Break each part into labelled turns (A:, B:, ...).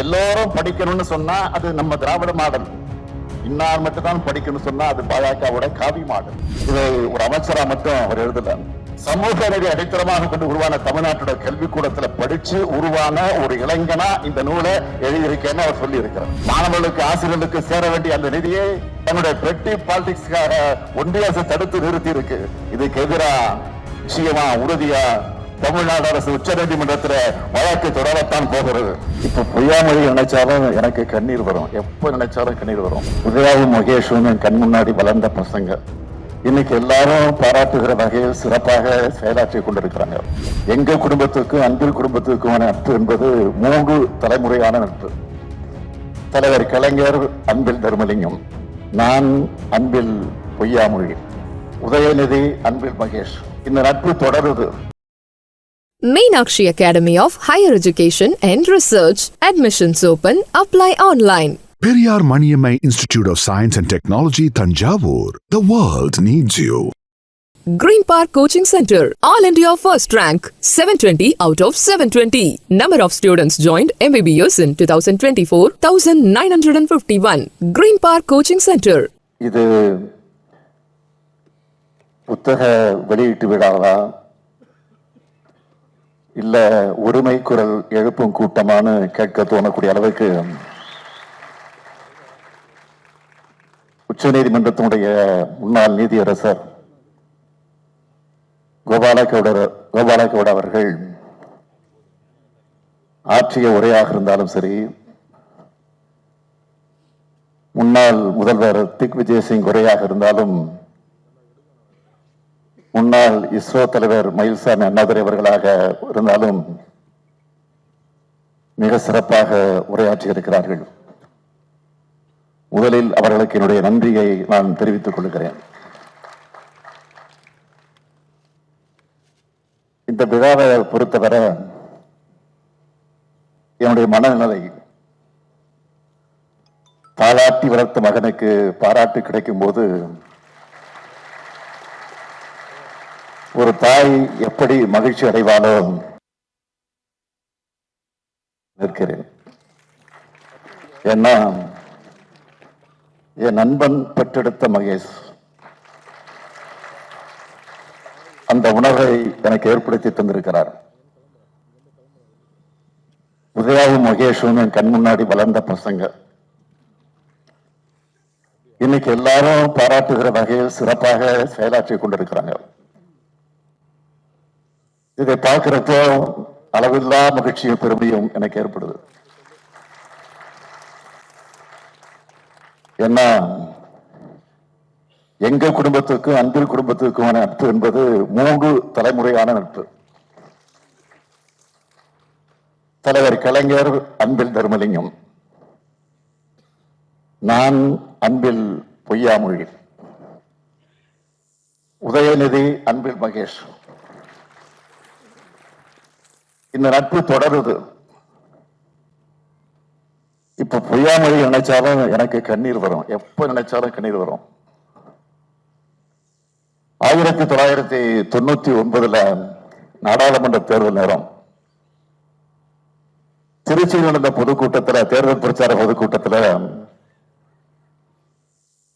A: எல்லோரும் படிக்கணும்னு சொன்னா அது நம்ம திராவிட மாடல். இன்னார் மட்டும் தான் படிக்கணும்னு சொன்னா அது பாஜகவோட காவி மாடல். இதை ஒரு அமைச்சரா மட்டும் அவர் எழுதல. சமூக நிதி அடித்தளமாக கொண்டு உருவான தமிழ்நாட்டோட கல்விக்கூடத்துல படிச்சு உருவான ஒரு இளைஞனா இந்த நூலை எழுதியிருக்கேன்னு அவர் சொல்லி இருக்கிறார் மாணவர்களுக்கு ஆசிரியர்களுக்கு சேர வேண்டிய அந்த நிதியை தன்னுடைய பெட்டி பாலிடிக்ஸ்க்காக ஒன்றிய அரசு தடுத்து நிறுத்தி இருக்கு இதுக்கு எதிரா நிச்சயமா உறுதியா தமிழ்நாடு அரசு உச்ச நீதிமன்றத்துல வழக்கு தொடரத்தான் போகிறது. இப்ப பொய்யாமொழி நினைச்சாலும் எனக்கு கண்ணீர் வரும். எப்ப நினைச்சாலும் கண்ணீர் வரும். உதயாவும் மகேஷும் என் கண் முன்னாடி வளர்ந்த பசங்க. இன்னைக்கு எல்லாரும் பாராட்டுகிற வகையில் சிறப்பாக செயலாற்றி கொண்டிருக்கிறாங்க. எங்க குடும்பத்துக்கும் அன்பில் குடும்பத்துக்குமான நட்பு என்பது மூன்று தலைமுறையான நட்பு. தலைவர் கலைஞர் அன்பில் தர்மலிங்கம். நான் அன்பில் பொய்யாமொழி. உதயநிதி அன்பில் மகேஷ். இந்த நட்பு தொடருது.
B: Meenakshi Academy of Higher Education and Research. Admissions open. Apply online.
C: Periyar Maniammai Institute of Science and Technology, Tanjavur. The world needs you.
B: Green Park Coaching Center. All India first rank. 720 out of 720. Number of students joined MBBS in 2024 1951. Green Park Coaching Center.
A: இது புத்தக வெளியீட்டு விழாவா இல்லை ஒருமை குரல் எழுப்பும் கூட்டமான்னு கேட்க தோணக்கூடிய அளவுக்கு உச்ச நீதிமன்றத்தினுடைய முன்னாள் நீதியரசர் கோபாலகவுடர் கோபாலகவுட அவர்கள் ஆற்றிய உரையாக இருந்தாலும் சரி முன்னாள் முதல்வர் திக் விஜய் சிங் உரையாக இருந்தாலும் முன்னாள் இஸ்ரோ தலைவர் மயில்சாமி அண்ணாதுரை அவர்களாக இருந்தாலும் மிக சிறப்பாக உரையாற்றி இருக்கிறார்கள். முதலில் அவர்களுக்கு என்னுடைய நன்றியை நான் தெரிவித்துக் கொள்கிறேன். இந்த விழாவை பொறுத்தவரை என்னுடைய மனநிலை தாளாட்டி வளர்த்த மகனுக்கு பாராட்டு கிடைக்கும் போது ஒரு தாய் எப்படி மகிழ்ச்சி அடைவாளோ நிற்கிறேன். ஏன்னா என் நண்பன் பெற்றெடுத்த மகேஷ் அந்த உணர்வை எனக்கு ஏற்படுத்தி தந்திருக்கிறார். உதயாவும் மகேஷும் என் கண் முன்னாடி வளர்ந்த பசங்க. இன்னைக்கு எல்லாரும் பாராட்டுகிற வகையில் சிறப்பாக செயலாற்றி கொண்டிருக்கிறாங்க இதை பார்க்கிறப்போ அளவில்லா மகிழ்ச்சியை பெருமையும் எனக்கு ஏற்படுது ஏன்னா எங்க குடும்பத்துக்கும் அன்பில் குடும்பத்துக்குமான நட்பு என்பது மூன்று தலைமுறையான நட்பு. தலைவர் கலைஞர் அன்பில் தர்மலிங்கம். நான் அன்பில் பொய்யாமொழி. உதயநிதி அன்பில் மகேஷ். இந்த நட்பு தொடருது. இப்ப பொய்யாமொழி நினைச்சாலும் எனக்கு கண்ணீர் வரும். எப்ப நினைச்சாலும் கண்ணீர் வரும். ஆயிரத்தி தொள்ளாயிரத்தி தொண்ணூத்தி ஒன்பதுல நாடாளுமன்ற தேர்தல் நேரம். திருச்சியில் நடந்த பொதுக்கூட்டத்தில் தேர்தல் பிரச்சார பொதுக்கூட்டத்தில்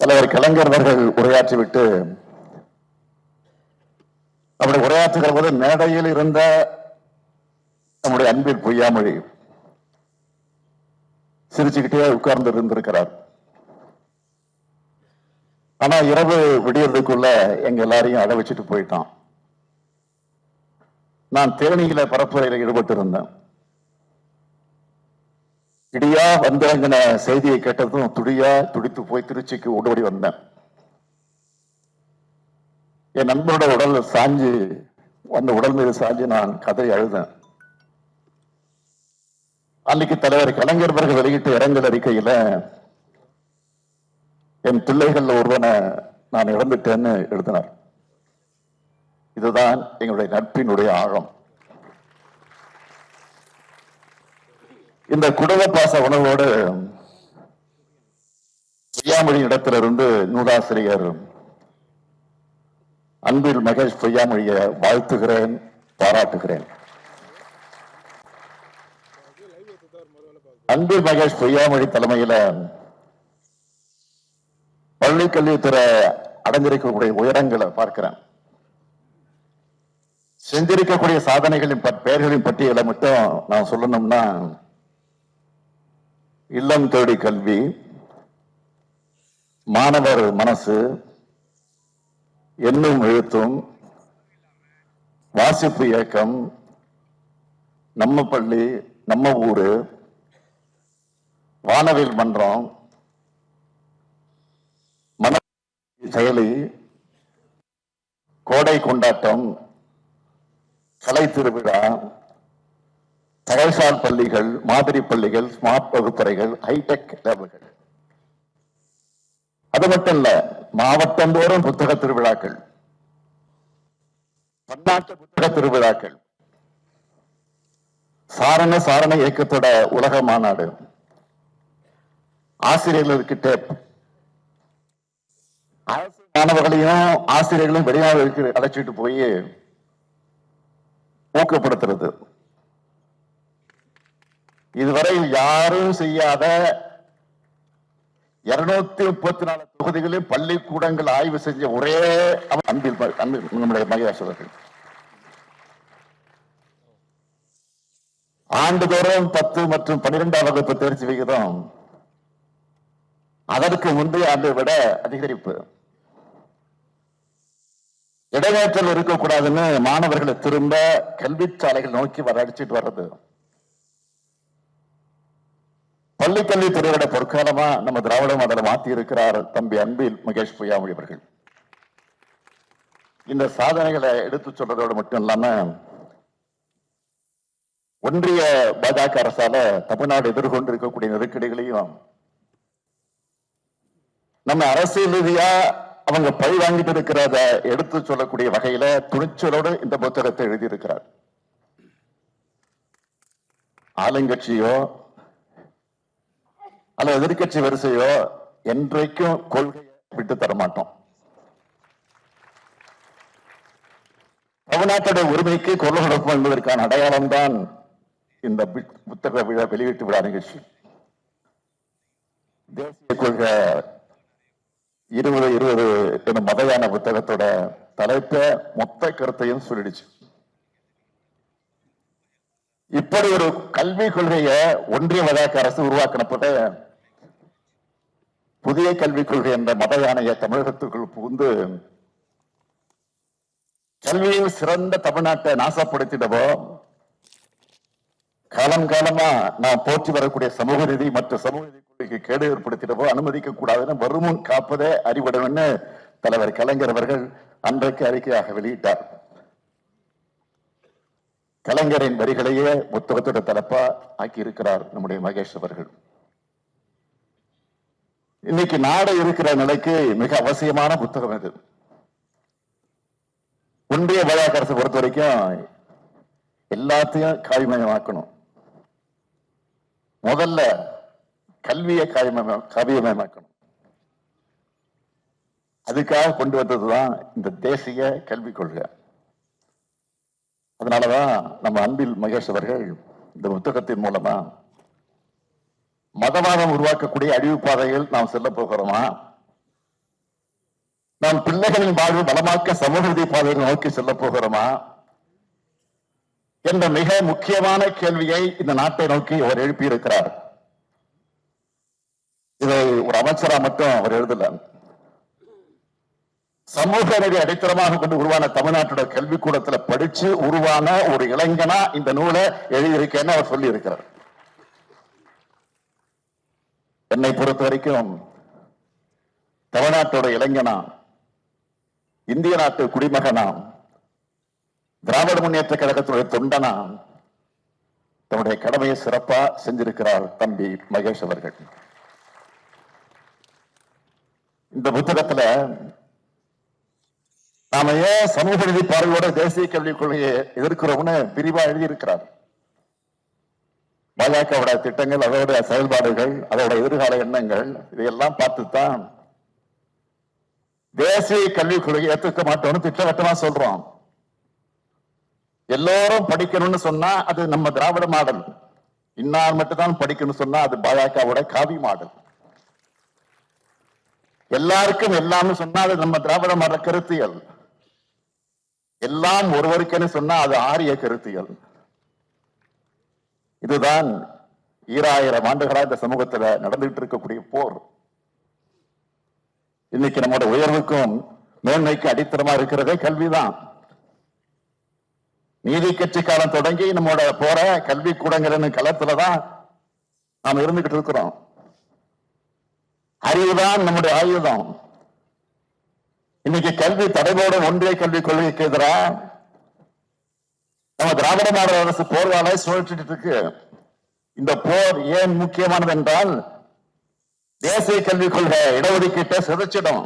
A: தலைவர் கலைஞர் அவர்கள் உரையாற்றிவிட்டு அப்படி உரையாற்றுகிற போது மேடையில் இருந்த நம்முடைய அன்பில் பொய்யாமொழி சிரிச்சுக்கிட்டே உட்கார்ந்து இருந்திருக்கிறார். ஆனா இரவு விடியறதுக்குள்ள எங்க எல்லாரையும் அட வச்சுட்டு போயிட்டான். நான் தேனியில பரப்புரையில் ஈடுபட்டு இருந்தேன் இடியா வந்தவங்கின செய்தியை கேட்டதும் துடியா துடித்து போய் திருச்சிக்கு ஓடோடி வந்தேன். என் நண்பனோட உடல் சாஞ்சு அந்த உடல் மீது சாஞ்சு நான் கதறி அழுதேன். அன்னைக்கு தலைவர் கலைஞர் அவர்கள் வெளியிட்ட இரங்கல் அறிக்கையில என் பிள்ளைகள் ஒருவனை நான் இழந்துட்டேன்னு எழுதினார். இதுதான் எங்களுடைய நட்பினுடைய ஆழம். இந்த குடும்ப பாச உணவோடு பொய்யாமொழி இடத்திலிருந்து நூலாசிரியர் அன்பில் மகேஷ் பொய்யாமொழியை வாழ்த்துகிறேன் பாராட்டுகிறேன். அன்பு மகேஷ் பொய்யாமொழி தலைமையில பள்ளி கல்வித்துறை அடைஞ்சிருக்கக்கூடிய உயரங்களை பார்க்கிறேன். செஞ்சிருக்கக்கூடிய சாதனைகளின் பெயர்களின் பட்டியலை மட்டும் நான் சொல்லணும்னா இல்லம் தேடி கல்வி மாணவர் மனசு எண்ணும் எழுத்தும் வாசிப்பு இயக்கம் நம்ம பள்ளி நம்ம ஊரு வானவில் மன்றம் மன செயலி கோடை கொண்டாட்டம் கலை திருவிழா தகசால் பள்ளிகள் மாதிரி பள்ளிகள் ஸ்மார்ட் வகுப்பறைகள் ஹைடெக் லேபுகள் அது மட்டும் இல்ல மாவட்டந்தோறும் புத்தக திருவிழாக்கள் பன்னாட்டு புத்தக திருவிழாக்கள். சாரண சாரண இயக்கத்தோட உலக மாநாடு. ஆசிரியர்களுக்கு அரசு மாணவர்களையும் ஆசிரியர்களையும் வெளியாக அழைச்சிட்டு போய் ஊக்கப்படுத்துறது. இதுவரை யாரும் செய்யாத இருநூத்தி முப்பத்தி நாலு தொகுதிகளில் பள்ளிக்கூடங்கள் ஆய்வு செஞ்ச ஒரே அவர் அன்பில் அன்பில் நம்முடைய மகேஷ் ஆண்டுதோறும் பத்து மற்றும் பன்னிரெண்டாம் வகுப்பு தேர்ச்சி விகிதம் அதற்கு முந்தைய ஆண்டை விட அதிகரிப்பு. இடைவேற்றல் இருக்கக்கூடாதுன்னு மாணவர்களை திரும்ப கல்விச்சாலைகள் நோக்கி வர அடிச்சிட்டு வர்றது. பள்ளிக்கல்வித்துறையோட பொற்காலமா நம்ம திராவிட அதில் மாத்தி இருக்கிறார் தம்பி அன்பில் மகேஷ் பொய்யாமொழி அவர்கள். இந்த சாதனைகளை எடுத்து சொல்றதோடு மட்டும் இல்லாம ஒன்றிய பாஜக அரசால தமிழ்நாடு எதிர்கொண்டு இருக்கக்கூடிய நெருக்கடிகளையும் நம்ம அரசியல் ரீதியா அவங்க பழி வாங்கிட்டு இருக்கிறத எடுத்து சொல்லக்கூடிய வகையில துணிச்சலோடு இந்த புத்தகத்தை எழுதியிருக்கிறார். ஆளுங்கட்சியோ அல்ல எதிர்கட்சி வரிசையோ என்றைக்கும் கொள்கையை விட்டு தர மாட்டோம். தமிழ்நாட்டுடைய உரிமைக்கு குரல் கொடுப்போம் என்பதற்கான அடையாளம் தான் இந்த புத்தக விழா வெளியிட்டு விழா நிகழ்ச்சி. தேசிய கொள்கை இருபது இருபது என்னும் மதயான புத்தகத்தோட தலைப்ப மொத்த கருத்தையும் சொல்லிடுச்சு. இப்படி ஒரு கல்வி கொள்கைய ஒன்றிய வழக்க அரசு உருவாக்கினப்பட்ட புதிய கல்விக் கொள்கை என்ற மத யானையை தமிழகத்துக்குள் புகுந்து கல்வியில் சிறந்த தமிழ்நாட்டை நாசப்படுத்திடவோ காலம் காலமா நாம் போற்றி வரக்கூடிய சமூக ரீதி மற்றும் சமூக நீதி கேடு ஏற்படுத்திடவோ அனுமதிக்க கூடாதுன்னு வருமுன் காப்பதே அறிவிடம்னு தலைவர் கலைஞர் அவர்கள் அன்றைக்கு அறிக்கையாக வெளியிட்டார். கலைஞரின் வரிகளையே புத்தகத்தோட தலைப்பா ஆக்கி இருக்கிறார் நம்முடைய மகேஷ் அவர்கள். இன்னைக்கு நாடு இருக்கிற நிலைக்கு மிக அவசியமான புத்தகம் இது ஒன்றிய பாஜக அரசு பொறுத்த வரைக்கும் எல்லாத்தையும் காவிமயமாக்கணும். முதல்ல கல்வியை காவியமய காவியமயமாக்கணும். அதுக்காக கொண்டு வந்ததுதான் இந்த தேசிய கல்விக் கொள்கை. அதனாலதான் நம்ம அன்பில் மகேஷ் அவர்கள் இந்த புத்தகத்தின் மூலமா மதவாதம் உருவாக்கக்கூடிய அழிவு பாதையில் நாம் செல்ல போகிறோமா? நாம் பிள்ளைகளின் வாழ்வு பலமாக்க சமூக பாதையில் நோக்கி செல்ல போகிறோமா? என்ற மிக முக்கியமான கேள்வியை இந்த நாட்டை நோக்கி அவர் எழுப்பியிருக்கிறார். இதை ஒரு அமைச்சரா மட்டும் அவர் எழுதல. சமூக நீதி அடித்தளமாக கொண்டு உருவான தமிழ்நாட்டோட கல்விக்கூடத்துல படிச்சு உருவான ஒரு இளைஞனா இந்த நூலை எழுதியிருக்கேன்னு அவர் சொல்லி இருக்கிறார் என்னை பொறுத்த வரைக்கும் தமிழ்நாட்டோட இளைஞனா இந்திய நாட்டு குடிமகனா திராவிட முன்னேற்ற கழகத்தினுடைய தொண்டனா தன்னுடைய கடமையை சிறப்பா செஞ்சிருக்கிறார் தம்பி மகேஷ் அவர்கள். இந்த புத்தகத்துல நாம ஏன் சமூக நிதி பார்வையோட தேசிய கல்விக் கொள்கையை எதிர்க்கிறோம்னு விரிவா எழுதியிருக்கிறார். பாஜகவோட திட்டங்கள் அதோட செயல்பாடுகள் அதோட எதிர்கால எண்ணங்கள் இதையெல்லாம் பார்த்துத்தான் தேசிய கல்விக் கொள்கையை ஏற்றுக்க மாட்டோம்னு திட்டவட்டமா சொல்றோம். எல்லோரும் படிக்கணும்னு சொன்னா அது நம்ம திராவிட மாடல். இன்னார் மட்டும்தான் படிக்கணும்னு சொன்னா அது பாஜகவோட காவி மாடல். எல்லாருக்கும் எல்லாமே சொன்னா அது நம்ம திராவிட மத கருத்தியல். எல்லாம் ஒருவருக்கென சொன்னா அது ஆரிய கருத்தியல். இதுதான் ஈராயிரம் ஆண்டுகளா இந்த சமூகத்துல நடந்துகிட்டு இருக்கக்கூடிய போர். இன்னைக்கு நம்மோட உயர்வுக்கும் மேன்மைக்கு அடித்தரமா இருக்கிறதே கல்விதான். நீதி கட்சி காலம் தொடங்கி நம்மோட போற கல்வி கூடங்கள் களத்துலதான் நாம் இருந்துகிட்டு இருக்கிறோம். அறிவுதான் நம்முடைய ஆயுதம் இன்னைக்கு கல்வி தடைபோட ஒன்றிய கல்விக் கொள்கைக்கு எதிராக நம்ம திராவிட மாடல் அரசு போர்வாலை சுழற்றிட்டு இருக்கு. இந்த போர் ஏன் முக்கியமானது என்றால் தேசிய கல்விக் கொள்கை இடஒதுக்கீட்டை சிதைச்சிடும்.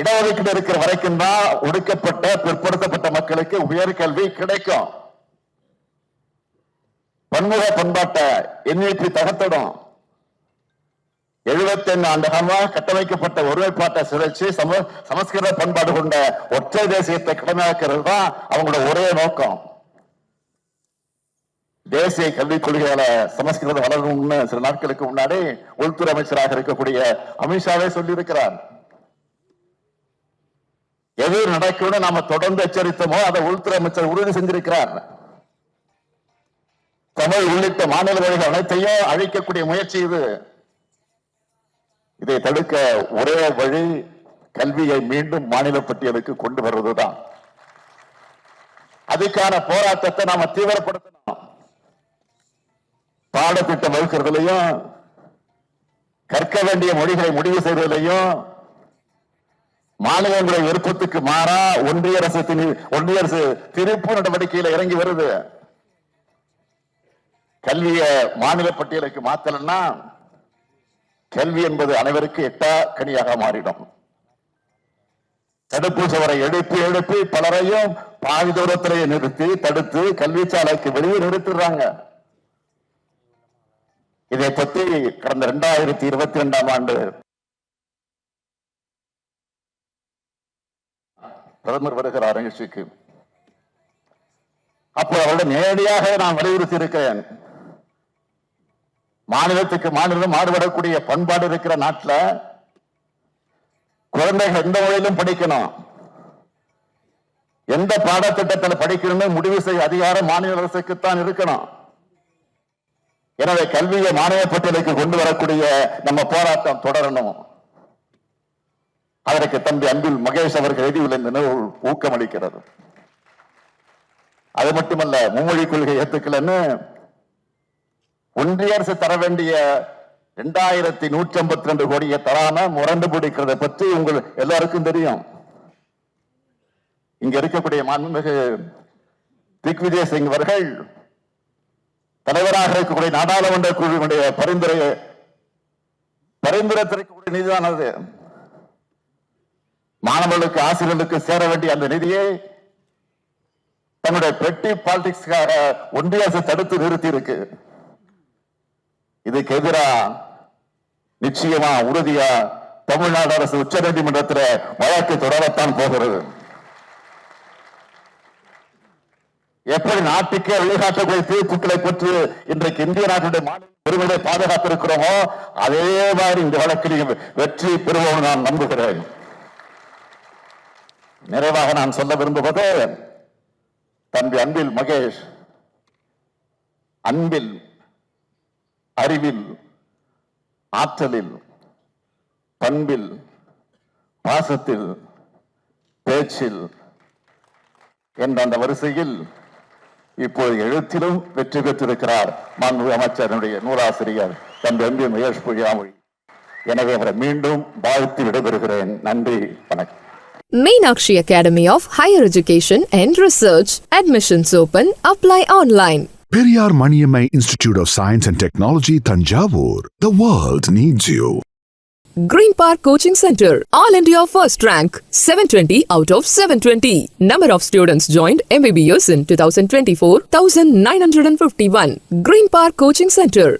A: இடஒதுக்கீடு இருக்கிற வரைக்கும் தான் ஒடுக்கப்பட்ட பிற்படுத்தப்பட்ட மக்களுக்கு உயர்கல்வி கிடைக்கும். பன்முக பண்பாட்டை எண்ணிக்கை தகர்த்திடும். எழுபத்தி ஆண்டு காலமாக கட்டமைக்கப்பட்ட ஒருமைப்பாட்டை சிதைச்சு சம சமஸ்கிருத பண்பாடு கொண்ட ஒற்றை தேசியத்தை கடமையாக்குறது தான் அவங்களோட ஒரே நோக்கம். தேசிய கல்விக் கொள்கையால சமஸ்கிருதம் வளரணும்னு சில நாட்களுக்கு முன்னாடி உள்துறை அமைச்சராக இருக்கக்கூடிய அமித்ஷாவே சொல்லியிருக்கிறார். எது நடக்கும்னு நாம தொடர்ந்து எச்சரித்தோமோ அதை உள்துறை அமைச்சர் உறுதி செஞ்சிருக்கிறார். தமிழ் உள்ளிட்ட மாநில மொழிகள் அனைத்தையும் அழிக்கக்கூடிய முயற்சி இது. இதை தடுக்க ஒரே வழி கல்வியை மீண்டும் மாநில பட்டியலுக்கு கொண்டு வருவதுதான் அதுக்கான போராட்டத்தை நாம தீவிரப்படுத்தணும். பாடத்திட்டம் வகுக்கிறதுலையும் கற்க வேண்டிய மொழிகளை முடிவு செய்வதிலையும் மாநிலங்களை விருப்பத்துக்கு மாறா ஒன்றிய அரசு ஒன்றிய அரசு திருப்பு நடவடிக்கையில இறங்கி வருது. கல்வியை மாநில பட்டியலுக்கு மாத்தலன்னா கல்வி என்பது அனைவருக்கு எட்டா கனியாக மாறிடும். தடுப்பு சுவரை எழுப்பி எழுப்பி பலரையும் பாதி தூரத்திலேயே நிறுத்தி தடுத்து கல்வி சாலைக்கு வெளியே நிறுத்திடுறாங்க. இதை பற்றி கடந்த இரண்டாயிரத்தி இருபத்தி ரெண்டாம் ஆண்டு பிரதமர் வருகிறார் நிகழ்ச்சிக்கு. அப்போ அவரோட நேரடியாக நான் வலியுறுத்தி இருக்கிறேன் மாநிலத்துக்கு மாநிலம் மாறுபடக்கூடிய பண்பாடு இருக்கிற நாட்டுல குழந்தைகள் எந்த மொழியிலும் படிக்கணும். எந்த பாடத்திட்டத்தில் படிக்கணும்னு முடிவு செய்ய அதிகாரம் மாநில அரசுக்குத்தான் இருக்கணும். எனவே கல்வியை மாநில பட்டியலுக்கு கொண்டு வரக்கூடிய நம்ம போராட்டம் தொடரணும். அதற்கு தம்பி அன்பில் மகேஷ் அவர்கள் எழுதியுள்ள இந்த நூல் ஊக்கமளிக்கிறது. அது மட்டுமல்ல மும்மொழி கொள்கை ஏத்துக்கலன்னு ஒன்றிய அரசு தர வேண்டிய இரண்டாயிரத்தி நூற்றி ஐம்பத்தி ரெண்டு கோடியை தராம முரண்டு பிடிக்கிறத பற்றி உங்கள் எல்லாருக்கும் தெரியும். இங்க இருக்கக்கூடிய மாண்புமிகு திக்விஜய் சிங் அவர்கள் தலைவராக இருக்கக்கூடிய நாடாளுமன்ற குழுவினுடைய பரிந்துரை பரிந்துரைத்திருக்கக்கூடிய நிதிதான் அது மாணவர்களுக்கு ஆசிரியர்களுக்கு சேர வேண்டிய அந்த நிதியை தன்னுடைய பெட்டி பாலிடிக்ஸ்க்காக ஒன்றிய அரசு தடுத்து நிறுத்தி இருக்கு இதுக்கு எதிரா நிச்சயமா உறுதியா தமிழ்நாடு அரசு உச்ச நீதிமன்றத்தில் வழக்கு தொடரத்தான் போகிறது. எப்படி நாட்டுக்கே வழிகாட்டக்கூடிய தீர்ப்புகளை பெற்று இன்றைக்கு இந்திய நாட்டுடைய மாநில உரிமையை பாதுகாத்திருக்கிறோமோ அதே மாதிரி இந்த வழக்கில் வெற்றி பெறுவோம் நான் நம்புகிறேன். நிறைவாக நான் சொல்ல விரும்புவது தம்பி அன்பில் மகேஷ் அன்பில் அறிவில் ஆற்றலில் பண்பில் பாசத்தில் பேச்சில் என்ற அந்த வரிசையில் இப்போது எழுத்திலும் வெற்றி பெற்றிருக்கிறார் மாண்பு அமைச்சருடைய நூலாசிரியர் தம்பி எம்பி மகேஷ் பொய்யாமொழி எனவே அவரை மீண்டும் வாழ்த்து விடைபெறுகிறேன் நன்றி வணக்கம்
B: Meenakshi Academy of Higher Education and Research. Admissions open. Apply online.
C: Periyar Institute of Science and Technology, Tanjavur. The world needs you.
B: Green Park Coaching Center. All India first rank. 720 out of 720. Number of students joined MBBS in 2024 1951. Green Park Coaching Center.